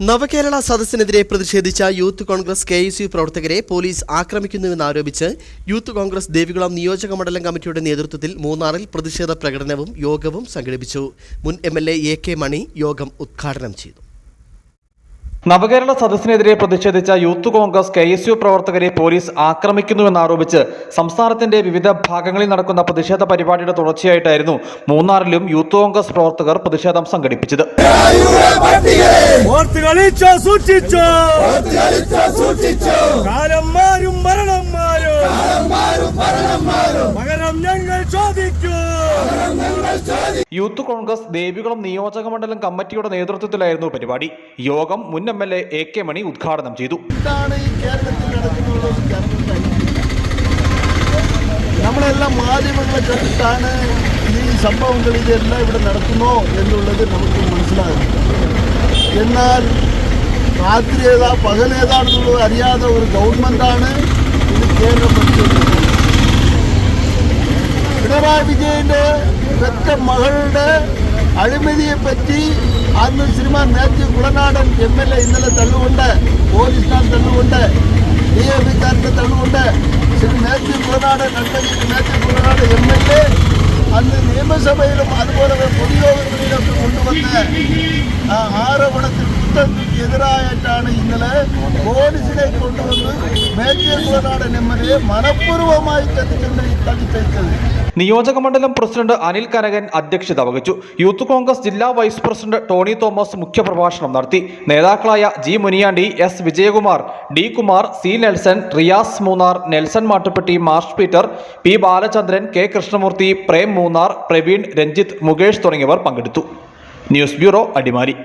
നവകേരള സദസ്സിനെതിരെ പ്രതിഷേധിച്ച Youth Congress K S U പ്രവർത്തകരെ പോലീസ് ആക്രമിക്കുന്നുവെന്നാരോപിച്ച് യൂത്ത് കോൺഗ്രസ് ദേവികുളം നിയോജക മണ്ഡലം കമ്മിറ്റിയുടെ നേതൃത്വത്തിൽ മൂന്നാറിൽ പ്രതിഷേധ പ്രകടനവും യോഗവും സംഘടിപ്പിച്ചു. മുൻ എം എ കെ മണി യോഗം ഉദ്ഘാടനം ചെയ്തു. നവകേരള സദസ്സിനെതിരെ പ്രതിഷേധിച്ച Youth Congress K S U പ്രവർത്തകരെ പോലീസ് ആക്രമിക്കുന്നുവെന്നാരോപിച്ച് സംസ്ഥാനത്തിന്റെ വിവിധ ഭാഗങ്ങളിൽ നടക്കുന്ന പ്രതിഷേധ പരിപാടിയുടെ തുടർച്ചയായിട്ടായിരുന്നു മൂന്നാറിലും യൂത്ത് കോൺഗ്രസ് പ്രവർത്തകർ പ്രതിഷേധം സംഘടിപ്പിച്ചത്. ഞങ്ങൾ യൂത്ത് കോൺഗ്രസ് ദേവികുളം നിയോജക മണ്ഡലം കമ്മിറ്റിയുടെ നേതൃത്വത്തിലായിരുന്നു പരിപാടി. യോഗം മുൻ M L A K Mani ഉദ്ഘാടനം ചെയ്തു. നമ്മളെല്ലാം മാധ്യമങ്ങളെ കണ്ടിട്ടാണ് ഈ സംഭവങ്ങൾ ഇതെല്ലാം ഇവിടെ നടക്കുന്നോ എന്നുള്ളത് നമുക്ക് മനസ്സിലാകുന്നു എന്നാൽ രാത്രി ഏതാ പകൽ ഏതാണെന്നുള്ളത് അറിയാതെ ഒരു ഗവൺമെന്റാണ് ഇത് ഭരിച്ചുകൊണ്ടിരിക്കുന്നത് പിണറായി വിജയന്റെ பெத்த மகளோட அனுமதியை பற்றி அந்த சினிமா நேற்று குலநாடன் எம்எல்ஏ இந்நிலை தள்ளுகொண்ட போலீஸ்னால் தள்ளுகொண்ட டிஎபிக்காரத்தை தள்ளுகொண்ட சிறு நேற்று குலநாடன் நண்பர்களுக்கு நேற்று குலநாடன் எம்எல்ஏ அந்த நியமசபையிலும் அதுபோல பொதுயோகங்களிலும் கொண்டு வந்த ஆரவணத்தின் குற்றத்திற்கு எதிராயிட்டான இந்நிலை போலீசிலே கொண்டு வந்து மேற்கே குலநாடன் எம்எல்ஏ மனப்பூர்வமாய் கற்றுக்கின்ற നിയോജക മണ്ഡലം പ്രസിഡന്റ് അനിൽ കനകൻ അധ്യക്ഷത വഹിച്ചു. യൂത്ത് കോൺഗ്രസ് ജില്ലാ വൈസ് പ്രസിഡന്റ് ടോണി തോമസ് മുഖ്യപ്രഭാഷണം നടത്തി. നേതാക്കളായ G Muniyandi S Vijayakumar D Kumar C Nelson Riyas Munnar Nelson Mattupetty Marsh Peter P Balachandran K Krishnamoorthy Prem Munnar Praveen Ranjith Mukesh തുടങ്ങിയവർ പങ്കെടുത്തു. News bureau Adimali.